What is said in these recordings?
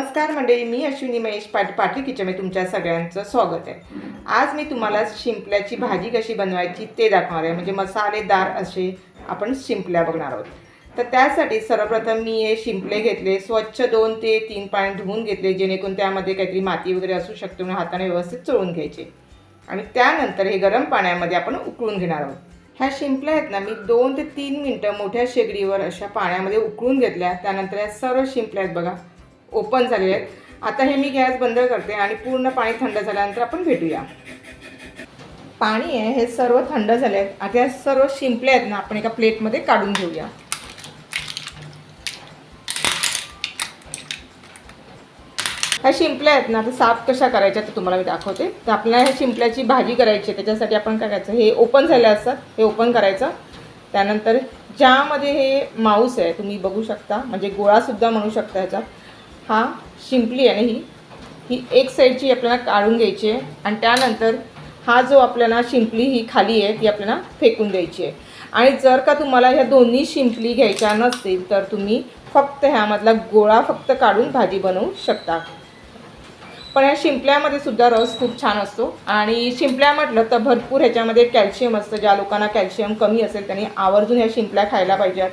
नमस्कार मंडळी मी अश्विनी महेश पाट पाटील किचनमध्ये तुमच्या सगळ्यांचं स्वागत आहे. आज मी तुम्हाला शिंपल्याची भाजी कशी बनवायची ते दाखवणार आहे. म्हणजे मसालेदार असे आपण शिंपल्या बघणार आहोत. तर त्यासाठी सर्वप्रथम मी हे शिंपले घेतले स्वच्छ दोन ते तीन पाणी धुवून घेतले जेणेकरून त्यामध्ये काहीतरी माती वगैरे असू शकते म्हणून हाताने व्यवस्थित चोळून घ्यायचे. आणि त्यानंतर हे गरम पाण्यामध्ये आपण उकळून घेणार आहोत. ह्या शिंपल्या आहेत ना मी दोन ते तीन मिनटं मोठ्या शेगडीवर अशा पाण्यामध्ये उकळून घेतल्या. त्यानंतर या सर्व शिंपल्या आहेत बघा. ओपन झालेले आहेत. आता हे मी गॅस बंद करते आणि पूर्ण पाणी थंड झाल्यानंतर आपण भेटूया. पाणी आहे हे सर्व थंड झाले आहेत. आता सर्व शिंपले आहेत ना आपण एका प्लेटमध्ये काढून घेऊया. ह्या शिंपल्या आहेत ना आता साफ कशा करायच्या तर तुम्हाला मी दाखवते. तर आपल्याला ह्या शिंपल्याची भाजी करायची आहे त्याच्यासाठी आपण काय करायचं हे ओपन झाले असतात हे ओपन करायचं. त्यानंतर ज्यामध्ये हे माऊस आहे तुम्ही बघू शकता म्हणजे गोळासुद्धा म्हणू शकता ह्याचा हा शिंपली आहे ना ही. ही एक साईडची आपल्याला काढून घ्यायची आहे आणि त्यानंतर हा जो आपल्याला शिंपली ही खाली आहे ती आपल्याला फेकून द्यायची आहे. आणि जर का तुम्हाला ह्या दोन्ही शिंपली घ्यायच्या नसतील तर तुम्ही फक्त ह्यामधला गोळा फक्त काढून भाजी बनवू शकता. पण या शिंपल्यामध्ये सुद्धा रस खूप छान असतो. आणि शिंपल्या म्हटलं तर भरपूर ह्याच्यामध्ये कॅल्शियम असतं. ज्या लोकांना कॅल्शियम कमी असेल त्यांनी आवर्जून ह्या शिंपल्या खायला पाहिजेत.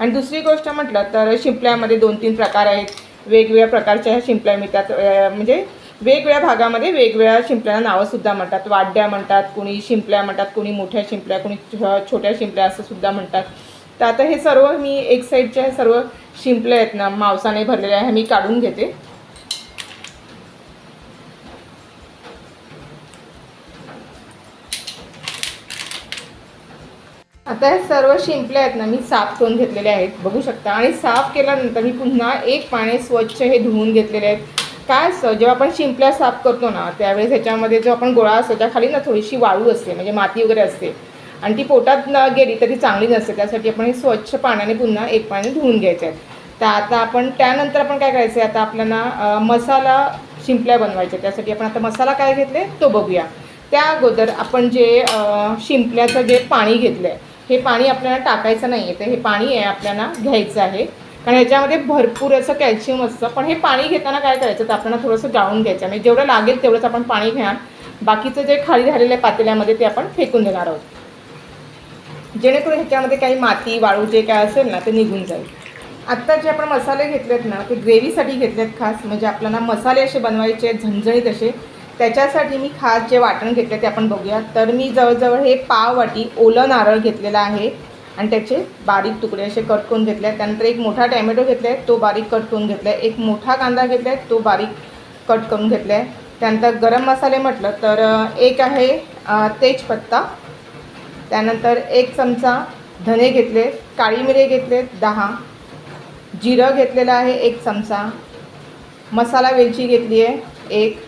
आणि दुसरी गोष्ट म्हटलं तर शिंपल्यामध्ये दोन तीन प्रकार आहेत. वेगवेगळ्या प्रकारच्या ह्या शिंपल्या मिळतात. म्हणजे वेगवेगळ्या भागामध्ये वेगवेगळ्या शिंपल्यांना नावंसुद्धा म्हणतात. वाड्या म्हणतात कुणी शिंपल्या म्हणतात कुणी मोठ्या शिंपल्या कोणी छोट्या शिंपल्या असं सुद्धा म्हणतात. तर आता हे सर्व मी एक साईडच्या सर्व शिंपल्या आहेत ना मांसाने भरलेल्या ह्या मी काढून घेते. आता हे सर्व शिंपल्या आहेत ना मी साफ करून घेतलेले आहेत बघू शकता. आणि साफ केल्यानंतर मी पुन्हा एक पाणी स्वच्छ हे धुवून घेतलेले आहेत. काय असतं जेव्हा आपण शिंपल्या साफ करतो ना त्यावेळेस ह्याच्यामध्ये जो आपण गोळा असतो त्याखाली ना थोडीशी वाळू असते म्हणजे माती वगैरे असते. आणि ती पोटात न गेली तरी चांगली नसते त्यासाठी आपण हे स्वच्छ पाण्याने पुन्हा एक पाणी धुवून घ्यायचं आहे. तर आता आपण त्यानंतर आपण काय करायचं आहे आता आपल्याला मसाला शिंपल्या बनवायच्या त्यासाठी आपण आता मसाला काय घेतले तो बघूया. त्या अगोदर आपण जे शिंपल्याचं जे पाणी घेतलं आहे हे पाणी आपल्याला टाकायचं नाही आहे तर हे पाणी आहे आपल्याला घ्यायचं आहे. कारण ह्याच्यामध्ये भरपूर असं कॅल्शियम असतं. पण हे पाणी घेताना काय करायचं? तर आपल्याला थोडंसं गाळून घ्यायचं म्हणजे जेवढं लागेल तेवढंच आपण पाणी घ्या बाकीचं जे खाली झालेल्या पातेल्यामध्ये ते आपण फेकून देणार आहोत. जेणेकरून ह्याच्यामध्ये काही माती वाळू जे काय असेल ना ते निघून जाईल. आत्ता जे आपण मसाले घेतलेत ना ते ग्रेव्हीसाठी घेतलेत खास. म्हणजे आपल्याला मसाले असे बनवायचे आहेत, झणझणीत असे. त्याच्यासाठी मी खास जे वाटण घेतले ते आपण बघूया. तर मी जवळजवळ हे पाव वाटी ओलं नारळ घेतलेला आहे आणि त्याचे बारीक तुकडे असे कट करून घेतले. आहेत त्यानंतर एक मोठा टॅमॅटो घेतला आहे तो बारीक कट करून घेतला आहे एक मोठा कांदा घेतला आहे तो बारीक कट करून घेतला आहे त्यानंतर गरम मसाले म्हटलं तर एक आहे तेजपत्ता. त्यानंतर एक चमचा धने घेतले काळी मिरे घेतले दहा. जिरं घेतलेलं आहे एक चमचा. मसाला वेलची घेतली आहे एक.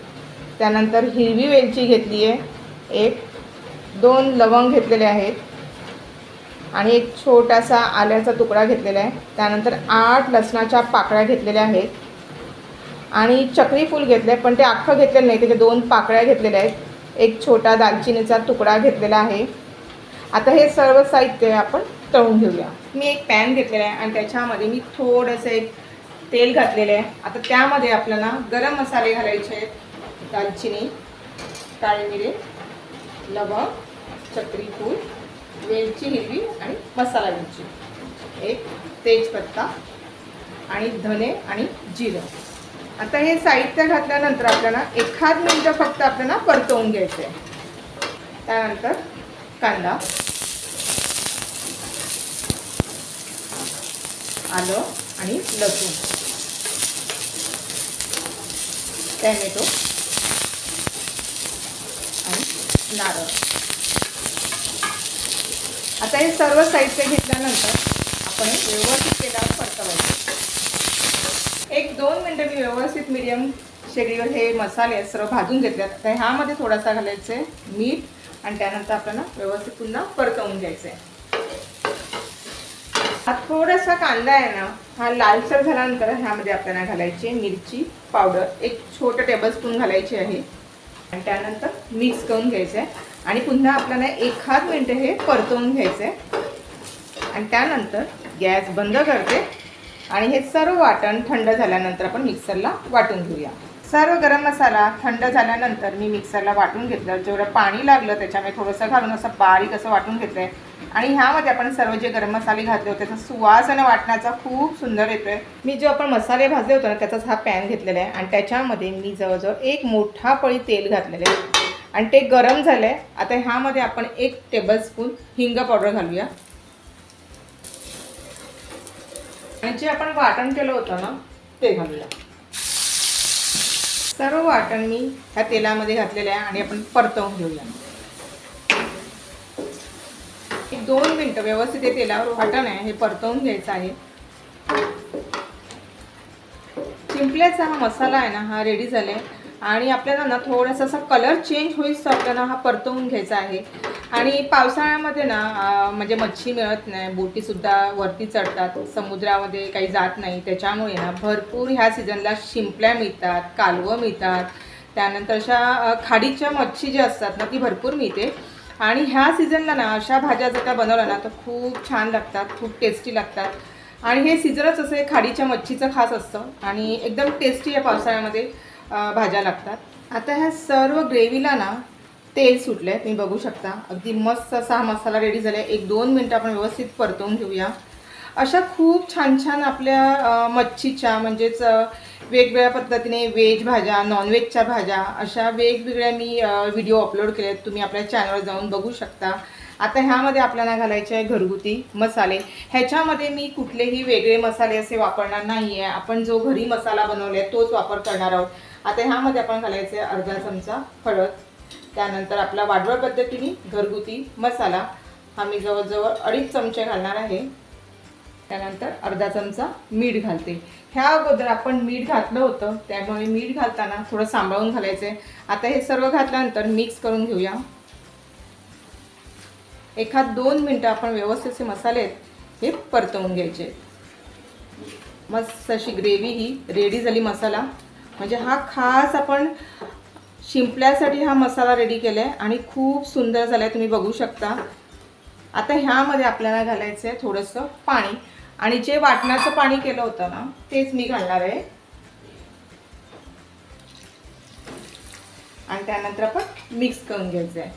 त्यानंतर हिरवी वेलची घेतली आहे. एक दोन लवंग घेतलेले आहेत. आणि एक छोटासा आल्याचा तुकडा घेतलेला आहे. त्यानंतर आठ लसणाच्या पाकळ्या घेतलेल्या आहेत. आणि चक्री फूल घेतलं आहे पण ते अख्खं घेतलेलं नाही. त्याच्या दोन पाकळ्या घेतलेल्या आहेत. एक छोटा दालचिनीचा तुकडा घेतलेला आहे. आता हे सर्व साहित्य आपण तळून घेऊया. मी एक पॅन घेतलेला आहे आणि त्याच्यामध्ये मी थोडंसं एक तेल घातलेलं आहे. आता त्यामध्ये आपल्याला गरम मसाले घालायचे आहेत. दालचिनी काळी मिरे लवंग चक्री फूल वेलची हिरवी आणि मसाला वेलची. एक तेजपत्ता आणि धने आणि जिरं. आता हे साहित्य घातल्यानंतर आपल्याला एखाद मिनटं फक्त आपल्याला परतवून घ्यायचं आहे त्यानंतर कांदा आलं आणि लसूण टॅमेटो आणि नारळ. आता हे सर्व साहित्य घेतल्यानंतर आपण व्यवस्थित तेलावर परतवायचं. एक दोन मिनटं मी व्यवस्थित मिडियम शेगडीवर हे मसाले सर्व भाजून घेतल्यात. तर ह्यामध्ये थोडासा घालायचं आहे मीठ आणि त्यानंतर आपल्याला व्यवस्थित पुन्हा परतवून घ्यायचं आहे हा थोडासा कांदा आहे ना हा लालसर झाल्यानंतर ह्यामध्ये आपल्याला घालायची मिरची पावडर. एक छोटं टेबलस्पून घालायची आहे. आणि त्यानंतर मिक्स करून घ्यायचं आहे आणि पुन्हा आपल्याला एखाद मिनटं हे परतवून घ्यायचं आहे आणि त्यानंतर गॅस बंद करते. आणि हे सर्व वाटण थंड झाल्यानंतर आपण मिक्सरला वाटून घेऊया. सर्व गरम मसाला थंड झाल्यानंतर मी मिक्सरला वाटून घेतलं. जेवढं पाणी लागलं त्याच्यामध्ये थोडंसं घालून असं बारीक असं वाटून घेतलं आहे आणि ह्यामध्ये आपण सर्व जे गरम मसाले घातले होते त्याचा सुवास आणि वाटण्याचा खूप सुंदर येतोय. मी जो आपण मसाले भाजले होते ना त्याचाच हा पॅन घेतलेला आहे. आणि त्याच्यामध्ये मी जवळजवळ एक मोठा पळी तेल घातलेलं आहे. आणि ते गरम झालं आहे आता ह्यामध्ये आपण एक टेबलस्पून हिंग पावडर घालूया. आणि जे आपण वाटण केलं होतं ना ते घालूया. सर्व वाटण मी ह्या तेलामध्ये घातलेलं आहे आणि आपण परतवून घेऊया. दोन मिनटं व्यवस्थित हे तेलावर वाटण आहे हे परतवून घ्यायचं आहे. चिंपल्याचा हा मसाला आहे ना हा रेडी झाला आहे आणि आपल्याला ना थोडासा असा कलर चेंज होईस तर आपल्याला हा परतवून घ्यायचा आहे. आणि पावसाळ्यामध्ये ना म्हणजे मच्छी मिळत नाही बोटीसुद्धा वरती चढतात समुद्रामध्ये काही जात नाही. त्याच्यामुळे ना भरपूर ह्या सीझनला शिंपल्या मिळतात कालवं मिळतात. त्यानंतर अशा खाडीच्या मच्छी ज्या असतात ना ती भरपूर मिळते. आणि ह्या सीझनला ना अशा भाज्या जर का बनवल्या ना तर खूप छान लागतात खूप टेस्टी लागतात. आणि हे सीझनच असं खाडीच्या मच्छीचं खास असतं. आणि एकदम टेस्टी या पावसाळ्यामध्ये. भाज्या लागतात. आता ह्या सर्व ग्रेव्हीला ना तेल सुटलं आहे तुम्ही बघू शकता. अगदी मस्त असा हा मसाला रेडी झाला आहे एक दोन मिनटं आपण व्यवस्थित परतवून घेऊया. अशा खूप छान छान आपल्या मच्छीच्या म्हणजेच वेगवेगळ्या पद्धतीने व्हेज भाज्या नॉनव्हेजच्या भाज्या अशा वेगवेगळ्या मी व्हिडिओ अपलोड केले आहेत तुम्ही आपल्या चॅनलवर जाऊन बघू शकता. आता ह्यामध्ये आपल्याला घालायचे आहे घरगुती मसाले. ह्याच्यामध्ये मी कुठलेही वेगळे मसाले असे वापरणार नाही आहे आपण जो घरी मसाला बनवला आहे तोच वापर करणार आहोत. आता ह्यामध्ये आपण घालायचे आहे अर्धा चमचा हळद. त्यानंतर आपला वाढवळ पद्धतीने घरगुती मसाला. हा मी जवळजवळ अडीच चमचे घालणार आहे. त्यानंतर अर्धा चमचा मीठ घालते. ह्या अगोदर आपण मीठ घातलं होतं त्यामुळे मीठ घालताना थोडं सांभाळून घालायचं आहे आता हे सर्व घातल्यानंतर मिक्स करून घेऊया. एखाद दोन मिनटं आपण व्यवस्थित असे मसाले आहेत हे परतवून घ्यायचे. मस्त अशी ग्रेव्ही ही रेडी झाली मसाला. म्हणजे हा खास आपण शिंपल्यासाठी हा मसाला रेडी केला आहे आणि खूप सुंदर झाला आहे तुम्ही बघू शकता. आता ह्यामध्ये आपल्याला घालायचं आहे थोडंसं पाणी. आणि जे वाटण्याचं पाणी केलं होतं ना तेच मी घालणार आहे. आणि त्यानंतर आपण मिक्स करून घ्यायचं आहे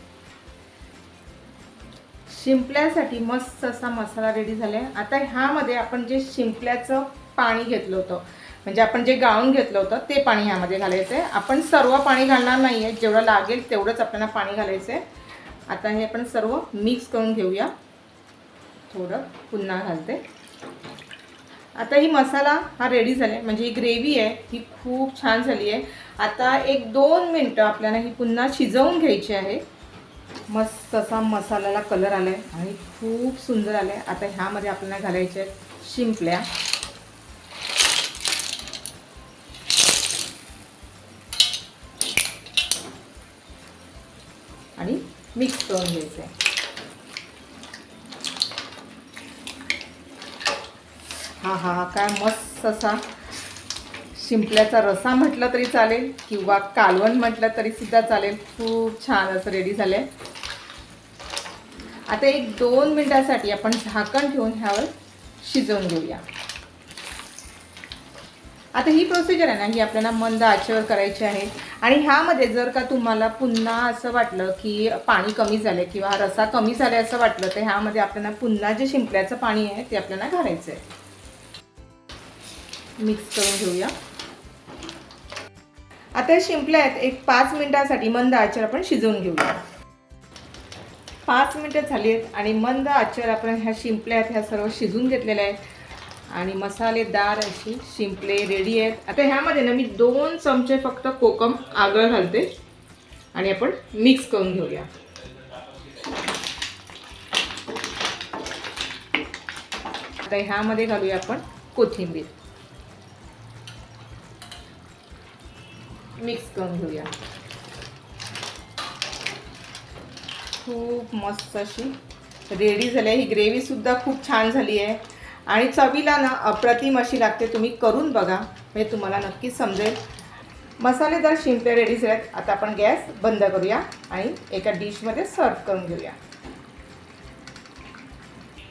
शिंपल्यासाठी मस्त असा मसाला रेडी झाला आहे आता ह्यामध्ये आपण जे शिंपल्याचं पाणी घेतलं होतं म्हणजे आपण जे गाळून घेतलं होतं ते पाणी ह्यामध्ये घालायचं आहे आपण सर्व पाणी घालणार नाही आहे जेवढं लागेल तेवढंच आपल्याला पाणी घालायचं आहे आता हे आपण सर्व मिक्स करून घेऊया. थोडं पुन्हा घालते. आता ही मसाला हा रेडी झाला आहे म्हणजे ही ग्रेव्ही आहे. ही खूप छान झाली आहे. आता एक दोन मिनटं आपल्याला ही पुन्हा शिजवून घ्यायची आहे. मस्त असा मसाल्याला कलर आला आहे आणि खूप सुंदर आलं आहे आता ह्यामध्ये आपल्याला घालायच्या आहेत शिंपल्या. आणि मिक्स करून घ्यायचं आहे हा हा हा काय मस्त असा शिंपल्याचा रसा म्हटलं तरी चालेल किंवा कालवण म्हटलं तरी सुद्धा चालेल. खूप छान असं रेडी झालं आहे आता एक दोन मिनिटासाठी आपण झाकण ठेवून ह्यावर शिजवून घेऊया. आता ही प्रोसिजर आहे ना ही आपल्याला मंद आचेवर करायची आहे. आणि ह्यामध्ये जर का तुम्हाला पुन्हा असं वाटलं की पाणी कमी झालं किंवा रसा कमी झाला असं वाटलं तर ह्यामध्ये आपल्याला पुन्हा जे शिंपल्याचं पाणी आहे ते आपल्याला घालायचं आहे मिक्स करून घेऊया. आता शिंपल्या आहेत एक पाच मिनिटासाठी मंद आचेवर आपण शिजवून घेऊया. पाच मिनटं झाली आहेत आणि मंद आचेवर आपण ह्या शिंपल्या आहेत ह्या सर्व शिजून घेतलेल्या आहेत. आणि मसालेदार अशी शिंपले रेडी आहेत. आता ह्यामध्ये ना मी दोन चमचे फक्त कोकम आगळ घालते. आणि आपण मिक्स करून घेऊया. आता ह्यामध्ये घालूया आपण कोथिंबीर. मिक्स करून घेऊया. खूप मस्त अशी रेडी झाली आहे. ही ग्रेव्हीसुद्धा खूप छान झाली आहे. आणि चवीला ना अप्रतिम अशी लागते तुम्ही करून बघा. म्हणजे तुम्हाला नक्कीच समजेल. मसालेदार शिंपले रेडी झाल्यात आहेत आता आपण गॅस बंद करूया आणि एका डिशमध्ये सर्व करून घेऊया.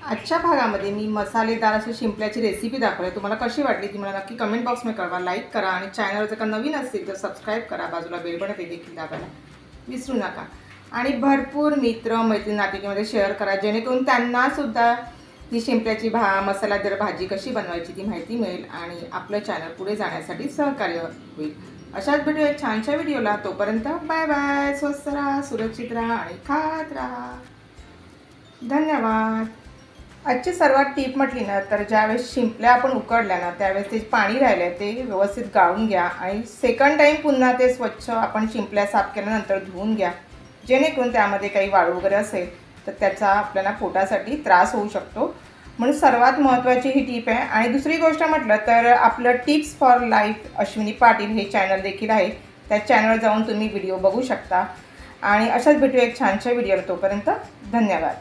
आजच्या भागामध्ये मी मसालेदार अशी शिंपल्याची रेसिपी दाखवली. तुम्हाला कशी वाटली ती मला नक्की कमेंट बॉक्समध्ये कळवा लाईक करा आणि चॅनल जर का नवीन असतील तर सबस्क्राईब करा. बाजूला बेलबण ते देखील दाबायला विसरू नका. आणि भरपूर मित्र मैत्रीण नाटिकेमध्ये शेअर करा जेणेकरून त्यांनासुद्धा ही शिंपल्याची भा मसालादार भाजी कशी बनवायची ती माहिती मिळेल आणि आपलं चॅनल पुढे जाण्यासाठी सहकार्य होईल. अशाच भेटू एक छानशा व्हिडिओला तोपर्यंत बाय बाय स्वस्त राहा सुरक्षित राहा आणि खात राहा. धन्यवाद. आजची सर्वात टीप म्हटली ना तर ज्यावेळेस शिंपल्या आपण उकडल्या ना त्यावेळेस ते पाणी राहिलं ते व्यवस्थित गाळून घ्या आणि सेकंड टाईम पुन्हा ते स्वच्छ आपण शिंपल्या साफ केल्यानंतर धुवून घ्या. जेणेकरून त्यामध्ये काही वाळू वगैरे असेल तर त्याचा आपल्याला पोटासाठी त्रास होऊ शकतो. म्हणून सर्वात महत्त्वाची ही टीप आहे. आणि दुसरी गोष्ट म्हटलं तर आपलं tips for life Ashwini Patil हे चॅनल देखील आहे. त्या चॅनलवर जाऊन तुम्ही व्हिडिओ बघू शकता. आणि अशाच भेटू एक छानशा व्हिडिओला तोपर्यंत धन्यवाद.